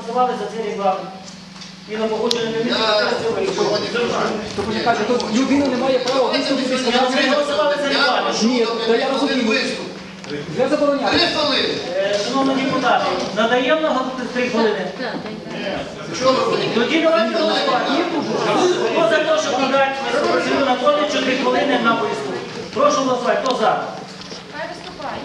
голосували за цей регламент. І на погодження не почекайте, то людина не має права виступити сказати. Голосували за Я регламент. Ні, та я розумію. виступ. Вже забороняє. Три хвилини. Е, Шановні депутати, надаємо на три хвилини. Тоді давайте голосувати. Хто за те, щоб надати Василю Анатолійовичу три хвилини на виступ? Прошу голосувати. Хто за? Я виступаю.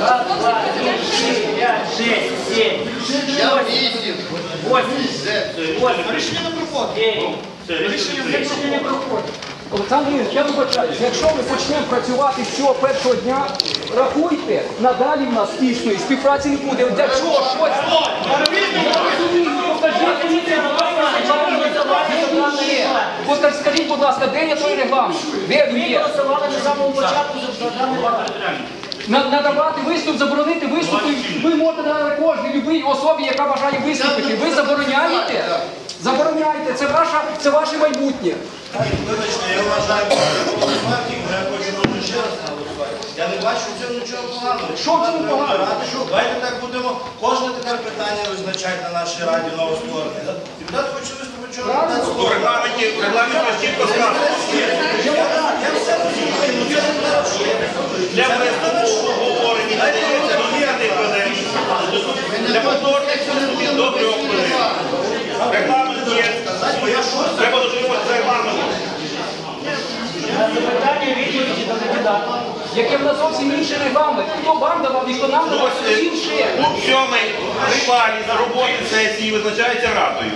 Раз, два, три, четыре, пять, шесть, семь, восемь, восемь, восемь, Рішення не проходить. Рішення не проходить. Олександр Юрійович, я вибачаюсь, якщо ми почнемо працювати з цього першого дня, рахуйте, надалі в нас тісної співпраці не буде. От Якщо щось... Покажіть. Скажіть, будь ласка, де є той регламент? Де він є? голосували на самому початку за програму На- Надавати виступ, заборонити виступи. Ви можете надати кожній любій особі, яка бажає виступити. Ви забороняєте? Забороняєте. Це ваше, це ваше майбутнє. Вибачте, я вважаю, що але я хочу дуже ще раз наголосувати. Я не бачу в цьому нічого поганого. Що в цьому поганого? Давайте так будемо кожне тепер питання визначати на нашій раді новостворене. Депутат хоче виступити, чого депутат В регламенті, в регламенті чітко сказано. Я все розумію, ну це не перше. Для виступу у обговоренні надається до 10 хвилин. Для повторних виступів до 3 хвилин. Регламент є. Треба дотримуватися регламенту. На запитання відповіді до кандидата. Нас зовсім інший регламент. Хто вам давав і хто нам давав, ось, це е, інше. Пункт сьомий. Тривалість роботи сесії визначається радою.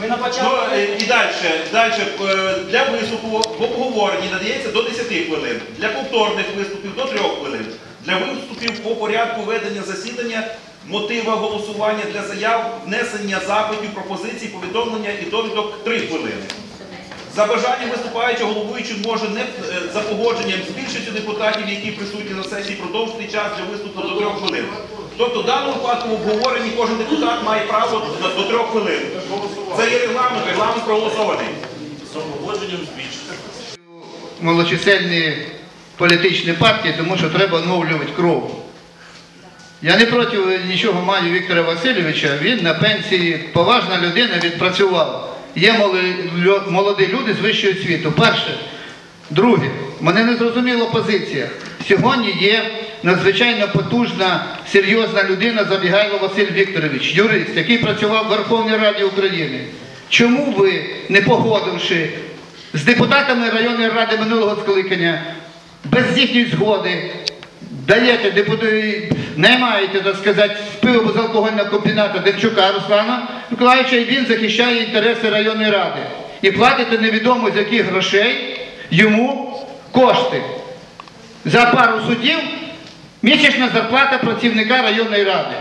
Ми на Ну, е, і далі, далі е, для виступу в обговоренні надається до 10 хвилин, для повторних виступів до 3 хвилин, для виступів по порядку ведення засідання, мотива голосування для заяв, внесення запитів, пропозицій, повідомлення і довідок 3 хвилини. За бажанням виступаючого головуючий може не е, за погодженням з більшістю депутатів, які присутні на сесії, продовжити час для виступу до 3 хвилин. Тобто в даному випадку в обговоренні кожен депутат має право до- 3 хвилин. Це є регламент, регламент проголосований. За погодженням збільшити. малочисельні політичні партії, тому що треба оновлювати кров. Я не проти нічого маю Віктора Васильовича, він на пенсії поважна людина, відпрацював. Є молоді люди з вищої освіту. Перше. Друге, мене не зрозуміла позиція. Сьогодні є надзвичайно потужна, серйозна людина Забігайло Василь Вікторович, юрист, який працював в Верховній Раді України. Чому ви, не погодивши з депутатами районної ради минулого скликання, без їхньої згоди, даєте депутати, наймаєте, так сказати, з пиво безалкогольного комбіната Демчука Руслана Миколаївича, і він захищає інтереси районної ради. І платите невідомо з яких грошей йому кошти. За пару судів місячна зарплата працівника районної ради.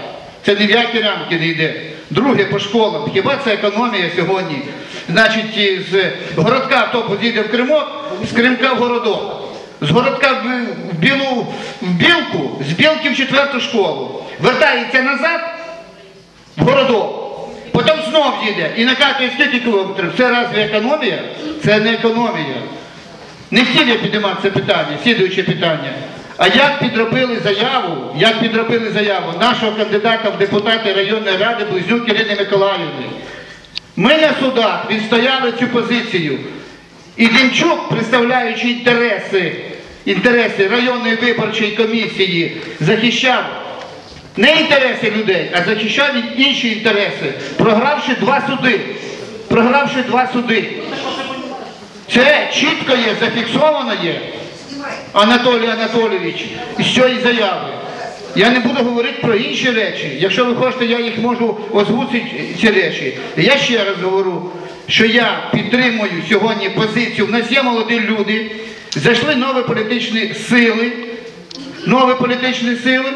Це ні в які рамки не йде. Друге по школам. Хіба це економія сьогодні? Значить, з городка автобус їде в Кримок, з Кримка в городок. З городка в білу в білку, з білки в четверту школу. Вертається назад в городок. Потім знов їде і накатує скільки кілометрів. Це разве економія? Це не економія. Не я піднімати це питання, слідуюче питання. А як підробили заяву, як підробили заяву нашого кандидата в депутати районної ради Близнюк Ірини Миколаївни? Ми на судах відстояли цю позицію. І Демчук, представляючи інтереси, інтереси районної виборчої комісії, захищав не інтереси людей, а захищав інші інтереси, програвши два суди. Програвши два суди. Це чітко є, зафіксовано є. Анатолій Анатолійович із цієї заяви. Я не буду говорити про інші речі. Якщо ви хочете, я їх можу озвучити ці речі. Я ще раз говорю, що я підтримую сьогодні позицію. В нас є молоді люди, зайшли нові політичні сили, нові політичні сили.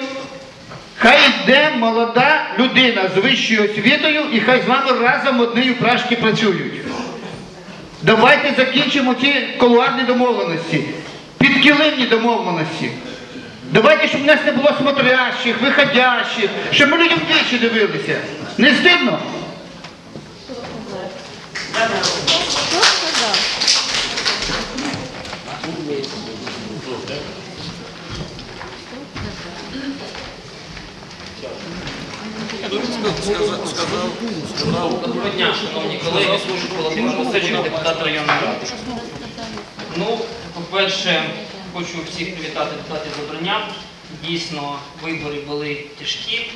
Хай йде молода людина з вищою освітою і хай з вами разом однією прашки працюють. Давайте закінчимо ці колуарні домовленості, підкилимні домовленості. Давайте, щоб в нас не було смотрящих, виходящих, щоб ми людям вічі дивилися. Не стидно? Доброго дня, шановні колеги, служу Володимир Васильович, депутат районної ради. Ну, по-перше, хочу всіх привітати депутатів з обрання. Дійсно, вибори були тяжкі,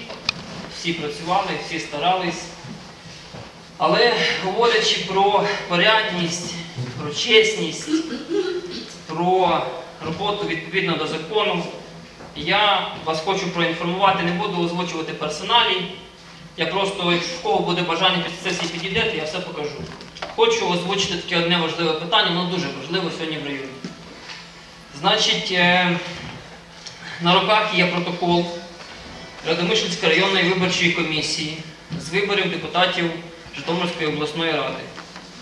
всі працювали, всі старались. Але говорячи про порядність, про чесність, про роботу відповідно до закону, я вас хочу проінформувати, не буду озвучувати персоналі. Я просто, якщо в кого буде бажання після сесії підійдете, я все покажу. Хочу озвучити таке одне важливе питання, воно дуже важливо сьогодні в районі. Значить, е, на руках є протокол Радомишльської районної виборчої комісії з виборів депутатів Житомирської обласної ради.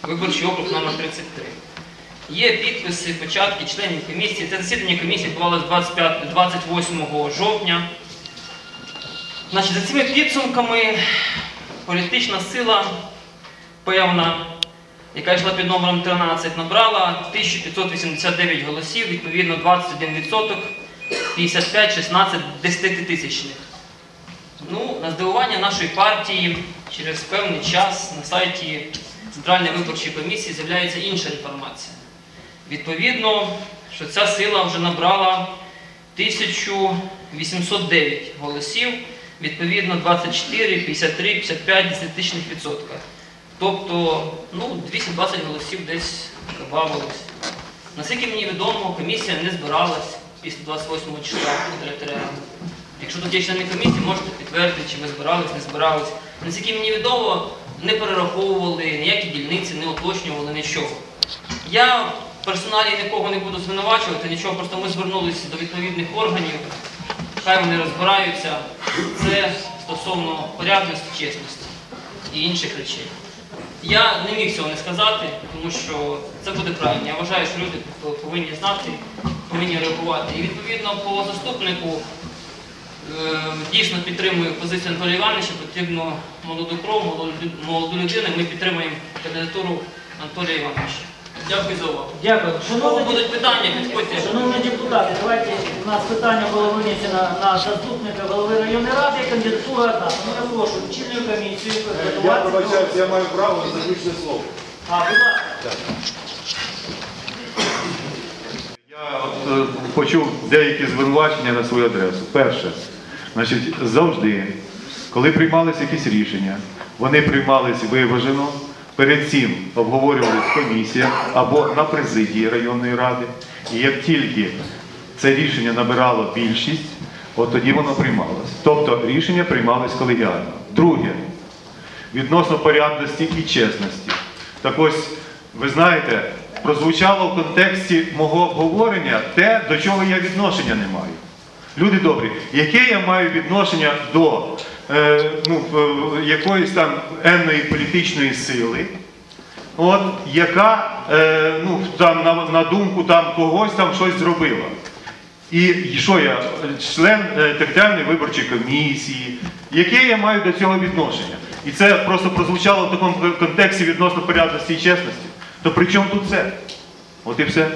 Виборчий округ номер 33. Є підписи, початки членів комісії. Це засідання комісії відбувалося 28 жовтня. Значить, за цими підсумками політична сила певна, яка йшла під номером 13, набрала 1589 голосів, відповідно 21%, 55-16 десятитисячних. Ну, на здивування нашої партії через певний час на сайті Центральної виборчої комісії з'являється інша інформація. Відповідно, що ця сила вже набрала 1809 голосів, відповідно 24, 53, 55 десятичних відсотка. Тобто, ну, 220 голосів десь добавилось. Наскільки мені відомо, комісія не збиралась після 28 числа територіально. Якщо тут є члени комісії, можете підтвердити, чи ви збирались, не збирались. Наскільки мені відомо, не перераховували ніякі дільниці, не уточнювали нічого. Я персоналі нікого не буду звинувачувати, нічого, просто ми звернулися до відповідних органів, хай вони розбираються. Це стосовно порядності, чесності і інших речей. Я не міг цього не сказати, тому що це буде правильно. Я вважаю, що люди повинні знати, повинні реагувати. І відповідно по заступнику е, дійсно підтримую позицію Анатолія Івановича, потрібно молоду кров, молоду людину. Ми підтримуємо кандидатуру Анатолія Івановича. Дякую за увагу. Дякую. Шановні, будуть питання, підходьте. шановні депутати, давайте у нас питання було винесено на заступника голови районної ради, кандидатура одна. Тому я прошу чільну комісію Я пробачаюсь, я маю право на заключне слово. А, будь ласка. Я от, е, почув деякі звинувачення на свою адресу. Перше, значить, завжди, коли приймалися якісь рішення, вони приймались виважено, перед цим обговорювалися в комісіях або на президії районної ради. І як тільки це рішення набирало більшість, от тоді воно приймалось. Тобто рішення приймались колегіально. Друге, відносно порядності і чесності. Так ось, ви знаєте, прозвучало в контексті мого обговорення те, до чого я відношення не маю. Люди добрі, яке я маю відношення до ну, е, якоїсь там енної політичної сили, от, яка е, ну, там, на, на думку там, когось там щось зробила. І що я, член е, територіальної виборчої комісії, яке я маю до цього відношення? І це просто прозвучало в такому контексті відносно порядності і чесності. То при чому тут це? От і все.